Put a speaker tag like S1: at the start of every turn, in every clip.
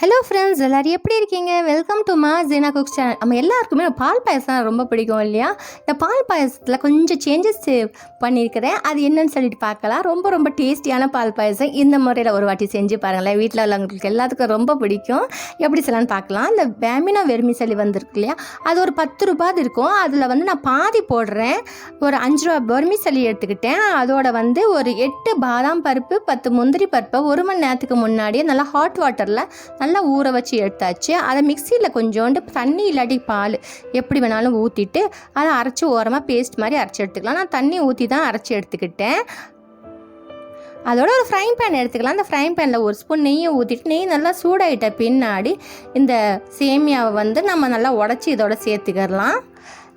S1: Hello friends எல்லோரும் எப்படி இருக்கீங்க? வெல்கம் டு மா ஜீனா குக் சேனல் நம்ம எல்லாருக்குமே பால் பாயசம் ரொம்ப பிடிக்கும் இல்லையா? இந்த பால் பாயசத்தில் கொஞ்சம் சேஞ்சஸ் பண்ணியிருக்கிறேன் அது என்னன்னு சொல்லிட்டு பார்க்கலாம். ரொம்ப ரொம்ப டேஸ்டியான பால் பாயசம். இந்த முறையில் ஒரு வாட்டி செஞ்சு பாருங்களேன். வீட்டில் உள்ளவங்களுக்கு எல்லாத்துக்கும் ரொம்ப பிடிக்கும். எப்படி சொல்லலாம்னு பார்க்கலாம். இந்த பேமினா வெர்மிசலி வந்திருக்கு இல்லையா? அது ஒரு பத்து ரூபாய் இருக்கும். அதில் வந்து நான் பாதி போடுறேன். ஒரு அஞ்சு ரூபா வெர்மிசலி எடுத்துக்கிட்டேன். அதோட வந்து ஒரு எட்டு பாதாம் பருப்பு பத்து முந்திரி பருப்பை ஒரு மணி நேரத்துக்கு முன்னாடியே நல்லா ஹாட் வாட்டரில் நல்லா நல்லா ஊற வச்சு எடுத்தாச்சு. அதை மிக்சியில் கொஞ்சோண்டு தண்ணி இல்லாட்டி பால் எப்படி வேணாலும் ஊற்றிட்டு அதை அரைச்சி ஓரமாக பேஸ்ட் மாதிரி அரைச்சி எடுத்துக்கலாம். நான் தண்ணி ஊற்றி தான் அரைச்சி எடுத்துக்கிட்டேன். அதோட ஒரு ஃப்ரைங் பேன் எடுத்துக்கலாம். அந்த ஃப்ரைங் பேனில் ஒரு ஸ்பூன் நெய்யை ஊற்றிட்டு நெய் நல்லா சூடாயிட்ட பின்னாடி இந்த சேமியாவை வந்து நம்ம நல்லா உடச்சி இதோட சேர்த்துக்கிடலாம்.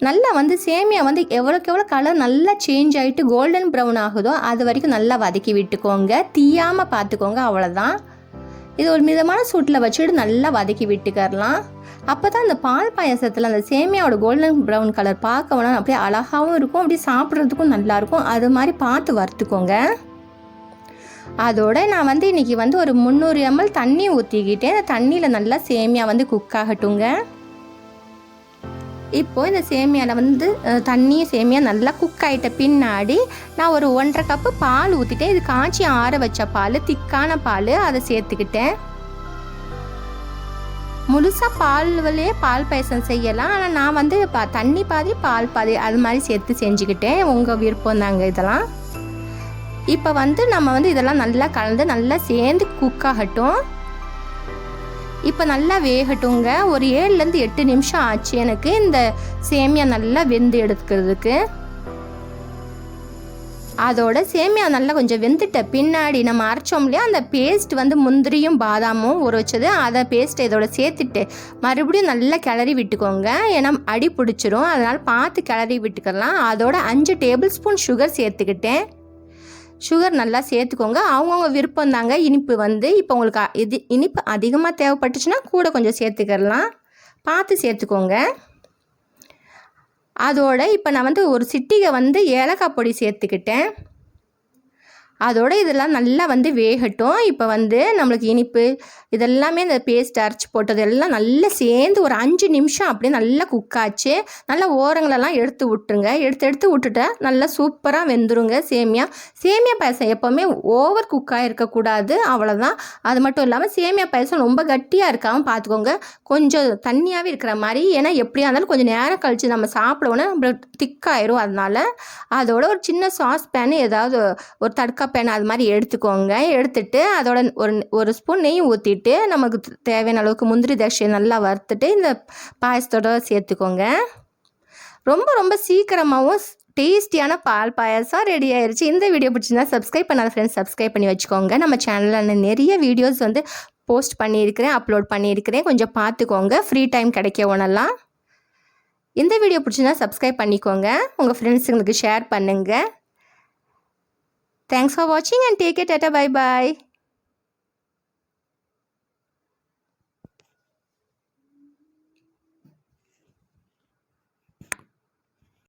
S1: நல்லா வந்து சேமியா வந்து எவ்வளோக்கு எவ்வளோ கலர் நல்லா சேஞ்ச் ஆகிட்டு கோல்டன் ப்ரௌன் ஆகுதோ அது வரைக்கும் நல்லா வதக்கி விட்டுக்கோங்க. தீயாமல் பார்த்துக்கோங்க. அவ்வளோதான் இது ஒரு மிதமான சூட்டில் வச்சுட்டு நல்லா வதக்கி விட்டுக்கரலாம் அப்போ தான் அந்த பால் பாயசத்தில் அந்த சேமியாவோட கோல்டன் ப்ரௌன் கலர் பார்க்க அப்படியே அழகாகவும் இருக்கும். அப்படியே சாப்பிட்றதுக்கும் நல்லாயிருக்கும் அது மாதிரி பார்த்து வறுத்துக்கோங்க. அதோட நான் வந்து இன்றைக்கி வந்து ஒரு முந்நூறு எம்எல் தண்ணி ஊற்றிக்கிட்டேன் அந்த தண்ணியில் நல்லா சேமியா வந்து குக் ஆகட்டுங்க. இப்போது இந்த சேமியாவில் வந்து தண்ணியும் சேமியா நல்லா குக் ஆகிட்ட பின்னாடி நான் ஒரு ஒன்றரை கப்பு பால் ஊற்றிட்டேன் இது காய்ச்சி ஆற வச்ச பால் திக்கான பால் அதை சேர்த்துக்கிட்டேன். முழுசாக பால்விலே பால் பாயசம் செய்யலாம். ஆனால் நான் வந்து பா தண்ணி பாதி பால் பாதி அது மாதிரி சேர்த்து செஞ்சுக்கிட்டேன். உங்கள் விருப்பம் தாங்க இதெல்லாம். இப்போ வந்து நம்ம வந்து இதெல்லாம் நல்லா கலந்து நல்லா சேர்ந்து குக் ஆகட்டும். இப்போ நல்லா வேகட்டுங்க. ஒரு ஏழுலேருந்து எட்டு நிமிஷம் ஆச்சு. எனக்கு இந்த சேமியா நல்லா வெந்து எடுக்கிறதுக்கு. அதோட சேமியா நல்லா கொஞ்சம் வெந்துட்ட பின்னாடி நம்ம அரைச்சோம் இல்லையா? அந்த பேஸ்ட் வந்து முந்திரியும் பாதாமும் ஊற வச்சது. அதை பேஸ்ட் இதோட சேர்த்துட்டு மறுபடியும் நல்லா கிளறி விட்டுக்கோங்க. ஏன்னா அடி பிடிச்சிரும். அதனால் பார்த்து கிளறி விட்டுக்கலாம். அதோட அஞ்சு டேபிள் ஸ்பூன் சுகர் சேர்த்துக்கிட்டேன். சுகர் நல்லா சேர்த்துக்கோங்க. அவங்கவுங்க விருப்பம் தாங்க இனிப்பு வந்து. இப்போ உங்களுக்கு இது இனிப்பு அதிகமாக தேவைப்பட்டுச்சுன்னா கூட கொஞ்சம் சேர்த்துக்கிடலாம் பார்த்து சேர்த்துக்கோங்க. அதோட இப்போ நான் வந்து ஒரு சிட்டிகை வந்து ஏலக்காய் பொடி சேர்த்துக்கிட்டேன். அதோடு இதெல்லாம் நல்லா வந்து வேகட்டும். இப்போ வந்து நம்மளுக்கு இனிப்பு இதெல்லாமே இந்த பேஸ்ட் அரைச்சி போட்டது எல்லாம் நல்லா சேர்ந்து ஒரு அஞ்சு நிமிஷம் அப்படியே நல்லா குக்காச்சு நல்லா ஓரங்களெல்லாம் எடுத்து விட்டுருங்க. எடுத்து எடுத்து விட்டுட்டா நல்லா சூப்பராக வெந்துருங்க சேமியா. சேமியா பாயசம் எப்போவுமே ஓவர் குக்காக இருக்கக்கூடாது அவ்வளோதான் அது மட்டும் இல்லாமல் சேமியா பாயசம் ரொம்ப கட்டியாக இருக்காமல் பார்த்துக்கோங்க கொஞ்சம் தண்ணியாகவே இருக்கிற மாதிரி ஏன்னா எப்படியா இருந்தாலும் கொஞ்சம் நேரம் கழித்து நம்ம சாப்பிடணும் நம்மளுக்கு திக்காயிரும் அதனால். அதோட ஒரு சின்ன சாஸ் பேனு ஏதாவது ஒரு தடுக்கா பேனா அது மாதிரி எடுத்துக்கோங்க. எடுத்துட்டு அதோட ஒரு ஒரு ஸ்பூன் நெய் ஊற்றிட்டு நமக்கு தேவையான அளவுக்கு முந்திரி திராட்சையை நல்லா வறுத்துட்டு இந்த பாயசத்தோட சேர்த்துக்கோங்க. ரொம்ப ரொம்ப சீக்கிரமாகவும் டேஸ்டியான பால் பாயசம் ரெடி ஆயிடுச்சு இந்த வீடியோ பிடிச்சிருந்தா சப்ஸ்கிரைப் பண்ணாத ஃப்ரெண்ட்ஸ் சப்ஸ்கிரைப் பண்ணி வச்சுக்கோங்க. நம்ம சேனலில் நிறைய வீடியோஸ் வந்து போஸ்ட் பண்ணியிருக்கிறேன் அப்லோட் பண்ணியிருக்கிறேன். கொஞ்சம் பார்த்துக்கோங்க. ஃப்ரீ டைம் கிடைக்க ஒன்றெல்லாம் இந்த வீடியோ பிடிச்சிருந்தா சப்ஸ்கிரைப் பண்ணிக்கோங்க. உங்கள் ஃப்ரெண்ட்ஸுங்களுக்கு ஷேர் பண்ணுங்கள் Thanks for watching and take it. Tata bye bye.